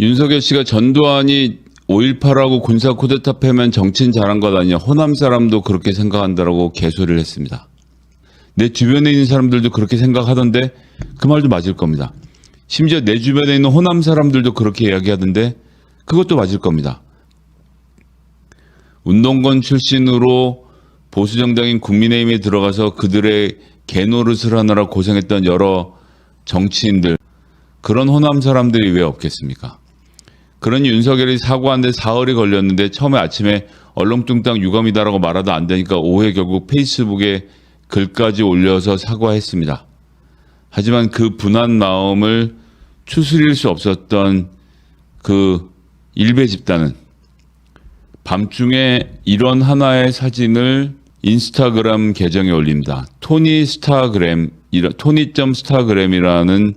윤석열 씨가 전두환이 5.18하고 군사 쿠데타 패면 정치인 잘한 것 아니냐. 호남 사람도 그렇게 생각한다라고 개소리를 했습니다. 내 주변에 있는 사람들도 그렇게 생각하던데 그 말도 맞을 겁니다. 심지어 내 주변에 있는 호남 사람들도 그렇게 이야기하던데 그것도 맞을 겁니다. 운동권 출신으로 보수 정당인 국민의힘에 들어가서 그들의 개노릇을 하느라 고생했던 여러 정치인들 그런 호남 사람들이 왜 없겠습니까? 그러니 윤석열이 사과한데 사흘이 걸렸는데 처음에 아침에 얼렁뚱땅 유감이다라고 말하다 안 되니까 오후에 결국 페이스북에 글까지 올려서 사과했습니다. 하지만 그 분한 마음을 추스릴 수 없었던 그 일베 집단은 밤중에 이런 하나의 사진을 인스타그램 계정에 올립니다. 토니 스타그램, 토니점 스타그램이라는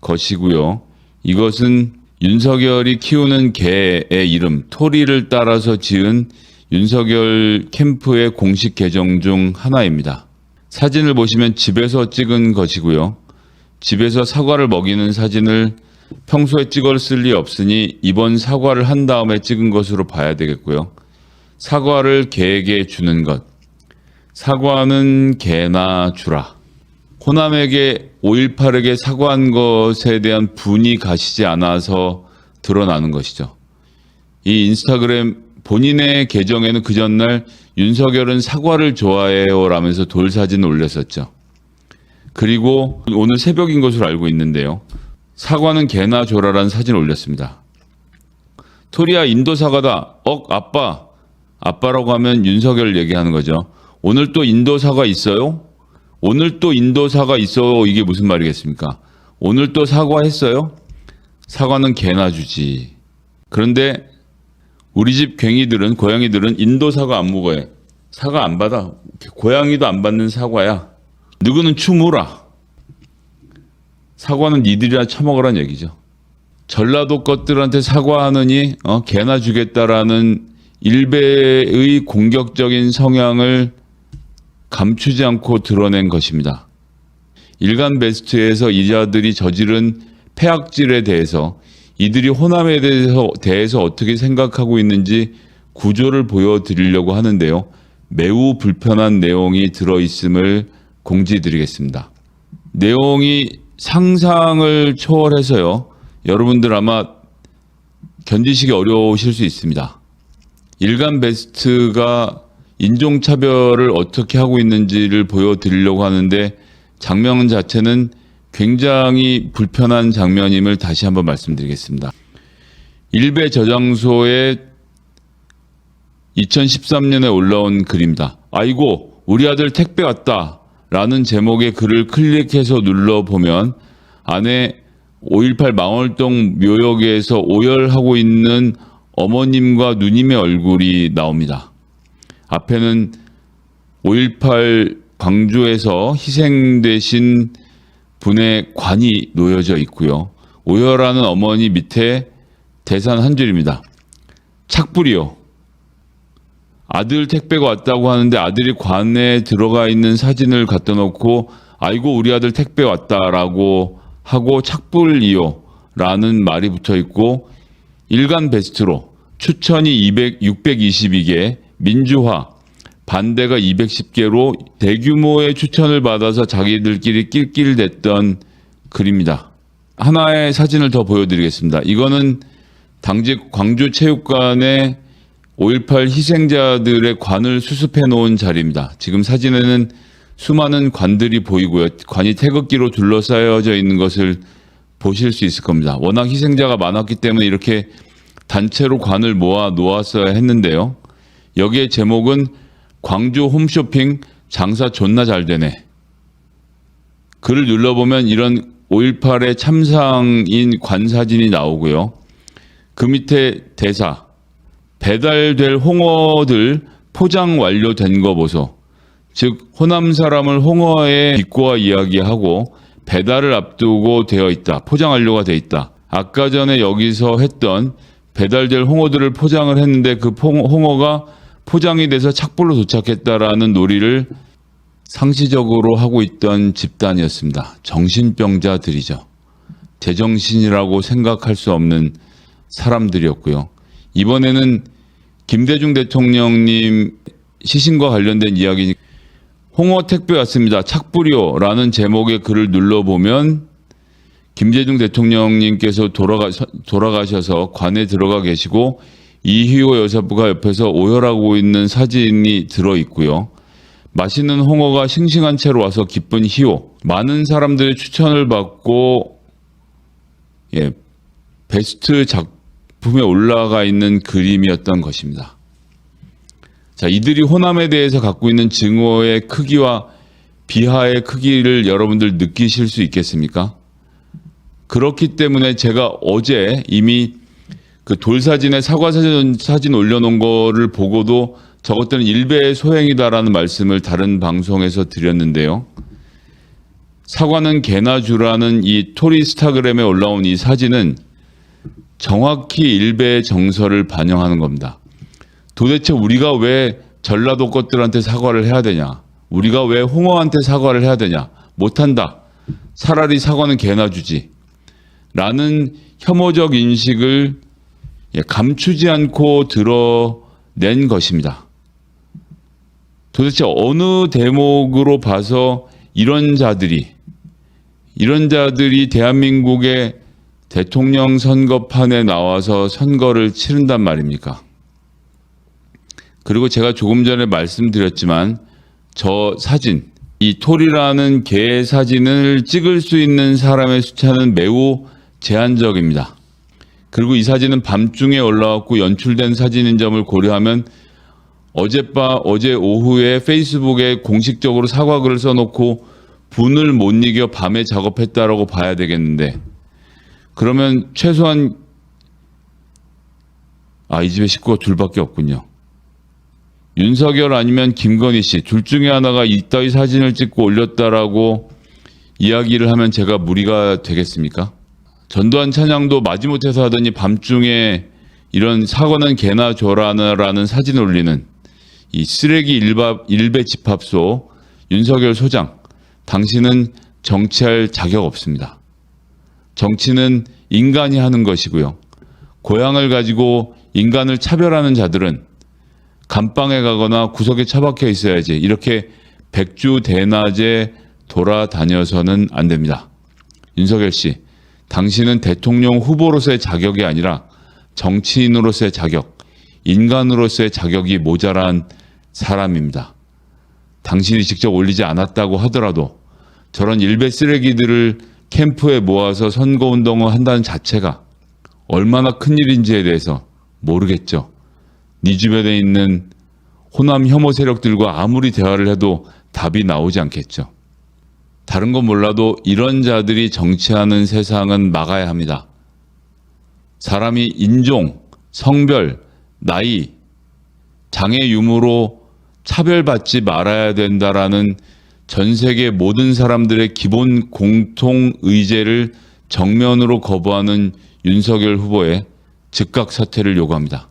것이고요. 이것은 윤석열이 키우는 개의 이름 토리를 따라서 지은 윤석열 캠프의 공식 계정 중 하나입니다. 사진을 보시면 집에서 찍은 것이고요. 집에서 사과를 먹이는 사진을 평소에 찍었을 리 없으니 이번 사과를 한 다음에 찍은 것으로 봐야 되겠고요. 사과를 개에게 주는 것. 사과는 개나 주라. 호남에게 5.18에게 사과한 것에 대한 분이 가시지 않아서 드러나는 것이죠. 이 인스타그램 본인의 계정에는 그 전날 윤석열은 사과를 좋아해요 라면서 돌 사진을 올렸었죠. 그리고 오늘 새벽인 것으로 알고 있는데요. 사과는 개나 줘라라는 사진을 올렸습니다. 토리야 인도 사과다. 억 아빠. 아빠라고 하면 윤석열 얘기하는 거죠. 오늘 또 인도 사과 있어요? 오늘 또 인도 사과 있어 이게 무슨 말이겠습니까? 오늘 또 사과했어요? 사과는 개나 주지. 그런데 우리 집 괭이들은 고양이들은 인도 사과 안 먹어요. 사과 안 받아. 고양이도 안 받는 사과야. 누구는 추무라. 사과는 니들이나 처먹으란 얘기죠. 전라도 것들한테 사과하느니 어, 개나 주겠다라는 일베의 공격적인 성향을 감추지 않고 드러낸 것입니다. 일간 베스트에서 이자들이 저지른 폐악질에 대해서 이들이 호남에 대해서, 대해서 어떻게 생각하고 있는지 구조를 보여드리려고 하는데요. 매우 불편한 내용이 들어있음을 공지드리겠습니다. 내용이 상상을 초월해서요. 여러분들 아마 견디시기 어려우실 수 있습니다. 일간 베스트가 인종차별을 어떻게 하고 있는지를 보여드리려고 하는데 장면 자체는 굉장히 불편한 장면임을 다시 한번 말씀드리겠습니다. 일베 저장소에 2013년에 올라온 글입니다. 아이고, 우리 아들 택배 왔다. 라는 제목의 글을 클릭해서 눌러보면 안에 5.18 망월동 묘역에서 오열하고 있는 어머님과 누님의 얼굴이 나옵니다. 앞에는 5.18 광주에서 희생되신 분의 관이 놓여져 있고요. 오열하는 어머니 밑에 대산 한 줄입니다. 착불이요. 아들 택배가 왔다고 하는데 아들이 관에 들어가 있는 사진을 갖다 놓고 아이고 우리 아들 택배 왔다라고 하고 착불이요 라는 말이 붙어 있고 일간 베스트로 추천이 200, 622개 민주화 반대가 210개로 대규모의 추천을 받아서 자기들끼리 낄낄댔던 글입니다. 하나의 사진을 더 보여드리겠습니다. 이거는 당직 광주체육관에 5.18 희생자들의 관을 수습해 놓은 자리입니다. 지금 사진에는 수많은 관들이 보이고요. 관이 태극기로 둘러싸여져 있는 것을 보실 수 있을 겁니다. 워낙 희생자가 많았기 때문에 이렇게 단체로 관을 모아 놓았어야 했는데요. 여기에 제목은 광주 홈쇼핑 장사 존나 잘 되네. 글을 눌러보면 이런 5.18의 참상인 관 사진이 나오고요. 그 밑에 대사. 배달될 홍어들 포장 완료된 거 보소. 즉 호남 사람을 홍어에 비꼬아 이야기하고 배달을 앞두고 되어 있다. 포장 완료가 되어 있다. 아까 전에 여기서 했던 배달될 홍어들을 포장을 했는데 그 포- 홍어가 포장이 돼서 착불로 도착했다라는 놀이를 상시적으로 하고 있던 집단이었습니다. 정신병자들이죠. 제정신이라고 생각할 수 없는 사람들이었고요. 이번에는 김대중 대통령님 시신과 관련된 이야기 홍어 택배 왔습니다. 착불이요라는 제목의 글을 눌러보면 김대중 대통령님께서 돌아가, 돌아가셔서 관에 들어가 계시고 이희호 여사부가 옆에서 오열하고 있는 사진이 들어 있고요. 맛있는 홍어가 싱싱한 채로 와서 기쁜 희호. 많은 사람들의 추천을 받고 예, 베스트 작품에 올라가 있는 그림이었던 것입니다. 자, 이들이 호남에 대해서 갖고 있는 증오의 크기와 비하의 크기를 여러분들 느끼실 수 있겠습니까? 그렇기 때문에 제가 어제 이미 그 돌사진에 사과 사진, 사진 올려놓은 거를 보고도 저것들은 일배의 소행이다라는 말씀을 다른 방송에서 드렸는데요. 사과는 개나 주라는 이 토리스타그램에 올라온 이 사진은 정확히 일배의 정서를 반영하는 겁니다. 도대체 우리가 왜 전라도 것들한테 사과를 해야 되냐? 우리가 왜 홍어한테 사과를 해야 되냐? 못한다. 차라리 사과는 개나 주지. 라는 혐오적 인식을 예, 감추지 않고 드러낸 것입니다. 도대체 어느 대목으로 봐서 이런 자들이, 이런 자들이 대한민국의 대통령 선거판에 나와서 선거를 치른단 말입니까? 그리고 제가 조금 전에 말씀드렸지만 저 사진, 이 톨이라는 개 사진을 찍을 수 있는 사람의 숫자는 매우 제한적입니다. 그리고 이 사진은 밤중에 올라왔고 연출된 사진인 점을 고려하면 어젯밤, 어제 오후에 페이스북에 공식적으로 사과글을 써놓고 분을 못 이겨 밤에 작업했다라고 봐야 되겠는데 그러면 최소한 아, 이 집에 식구가 둘밖에 없군요. 윤석열 아니면 김건희 씨 둘 중에 하나가 이따위 사진을 찍고 올렸다라고 이야기를 하면 제가 무리가 되겠습니까? 전두환 찬양도 마지못해서 하더니 밤중에 이런 사과는 개나 줘라라는 사진 올리는 이 쓰레기 일밥, 일배 집합소 윤석열 소장 당신은 정치할 자격 없습니다. 정치는 인간이 하는 것이고요. 고향을 가지고 인간을 차별하는 자들은 감방에 가거나 구석에 처박혀 있어야지 이렇게 백주 대낮에 돌아다녀서는 안 됩니다. 윤석열 씨, 당신은 대통령 후보로서의 자격이 아니라 정치인으로서의 자격, 인간으로서의 자격이 모자란 사람입니다. 당신이 직접 올리지 않았다고 하더라도 저런 일배 쓰레기들을 캠프에 모아서 선거운동을 한다는 자체가 얼마나 큰 일인지에 대해서 모르겠죠. 네 주변에 있는 호남 혐오 세력들과 아무리 대화를 해도 답이 나오지 않겠죠. 다른 건 몰라도 이런 자들이 정치하는 세상은 막아야 합니다. 사람이 인종, 성별, 나이, 장애 유무로 차별받지 말아야 된다라는 전 세계 모든 사람들의 기본 공통 의제를 정면으로 거부하는 윤석열 후보의 즉각 사퇴를 요구합니다.